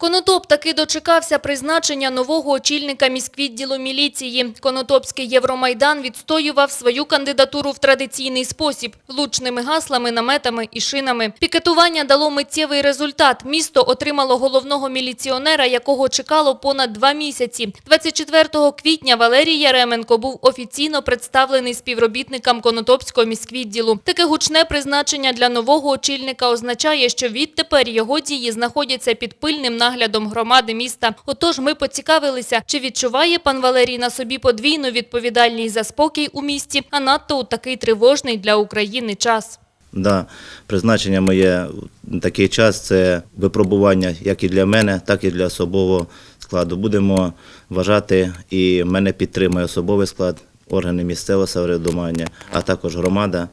Конотоп таки дочекався призначення нового очільника міськвідділу міліції. Конотопський Євромайдан відстоював свою кандидатуру в традиційний спосіб – влучними гаслами, наметами і шинами. Пікетування дало миттєвий результат. Місто отримало головного міліціонера, якого чекало понад два місяці. 24 квітня Валерій Яременко був офіційно представлений співробітникам Конотопського міськвідділу. Таке гучне призначення для нового очільника означає, що відтепер його дії знаходяться під пильним наглядом громади міста. Отож, ми поцікавилися, чи відчуває пан Валерій на собі подвійну відповідальність за спокій у місті, а надто у такий тривожний для України час. Да, призначення моє такий час це випробування як і для мене, так і для особового складу. Будемо вважати, і мене підтримує особовий склад, органи місцевого самоврядування, а також громада.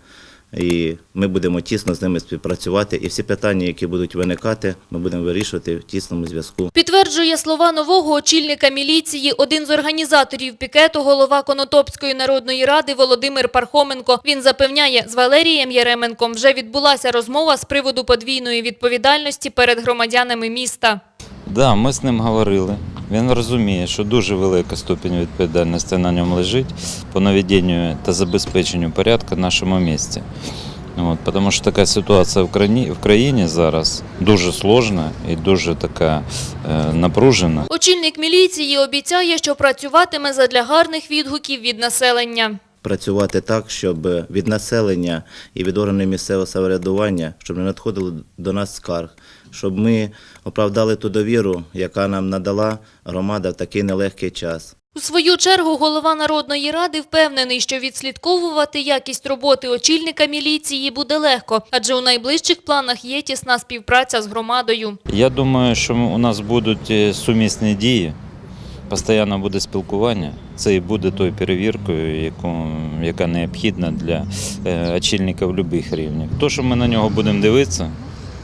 І ми будемо тісно з ними співпрацювати. І всі питання, які будуть виникати, ми будемо вирішувати в тісному зв'язку. Підтверджує слова нового очільника міліції один з організаторів пікету, голова Конотопської народної ради Володимир Пархоменко. Він запевняє, з Валерієм Яременком вже відбулася розмова з приводу подвійної відповідальності перед громадянами міста. Да, ми з ним говорили. Він розуміє, що дуже велика ступінь відповідальності на ньому лежить по наведенню та забезпеченню порядку в нашому місті. От, тому що така ситуація в країні, в країні зараз дуже сложна і дуже така е, напружена. Очільник міліції обіцяє, що працюватиме задля гарних відгуків від населення. Працювати так, щоб від населення і від органів місцевого самоврядування, щоб не надходило до нас скарг, щоб ми оправдали ту довіру, яка нам надала громада в такий нелегкий час. У свою чергу голова Народної ради впевнений, що відслідковувати якість роботи очільника міліції буде легко, адже у найближчих планах є тісна співпраця з громадою. Я думаю, що у нас будуть е, сумісні дії, постійно буде спілкування. Це і буде тою перевіркою, яку, яка необхідна для е, очільників будь-яких рівнів. То, що ми на нього будемо дивитися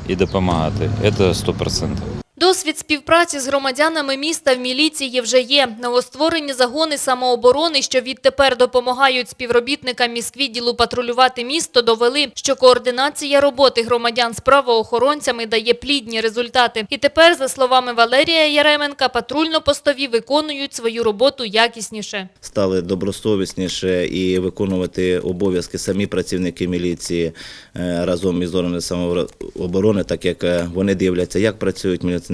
і допомагати, це 100%. Досвід співпраці з громадянами міста в міліції вже є. Новостворені загони самооборони, що відтепер допомагають співробітникам міськвідділу патрулювати місто, довели, що координація роботи громадян з правоохоронцями дає плідні результати. І тепер, за словами Валерія Яременка, патрульно-постові виконують свою роботу якісніше. Стали добросовісніше і виконувати обов'язки самі працівники міліції е, разом із органами самооборони, так як е, вони дивляться, як працюють міліціонери,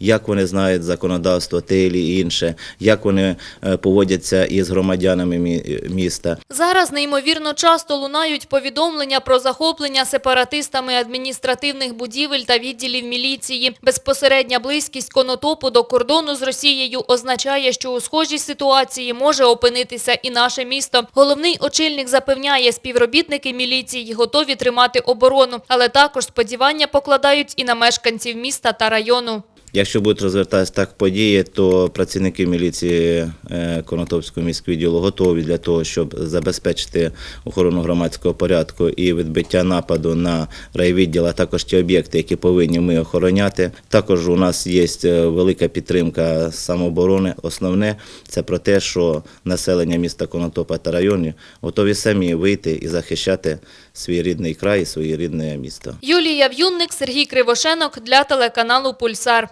як вони знають законодавство, те і інше, як вони е, поводяться із громадянами міста. Зараз неймовірно часто лунають повідомлення про захоплення сепаратистами адміністративних будівель та відділів міліції. Безпосередня близькість конотопу до кордону з Росією означає, що у схожій ситуації може опинитися і наше місто. Головний очільник запевняє, співробітники міліції готові тримати оборону, але також сподівання покладають і на мешканців міста та району. Якщо будуть розвертатися так події, то працівники міліції е, Конотопського міськвідділу готові для того, щоб забезпечити охорону громадського порядку і відбиття нападу на райвідділ, а також ті об'єкти, які повинні ми охороняти. Також у нас є е, велика підтримка самооборони. Основне це про те, що населення міста Конотопа та районів готові самі вийти і захищати свій рідний край і своє рідне місто. Юлія В'юнник, Сергій Кривошенок для телеканалу «Пульсар».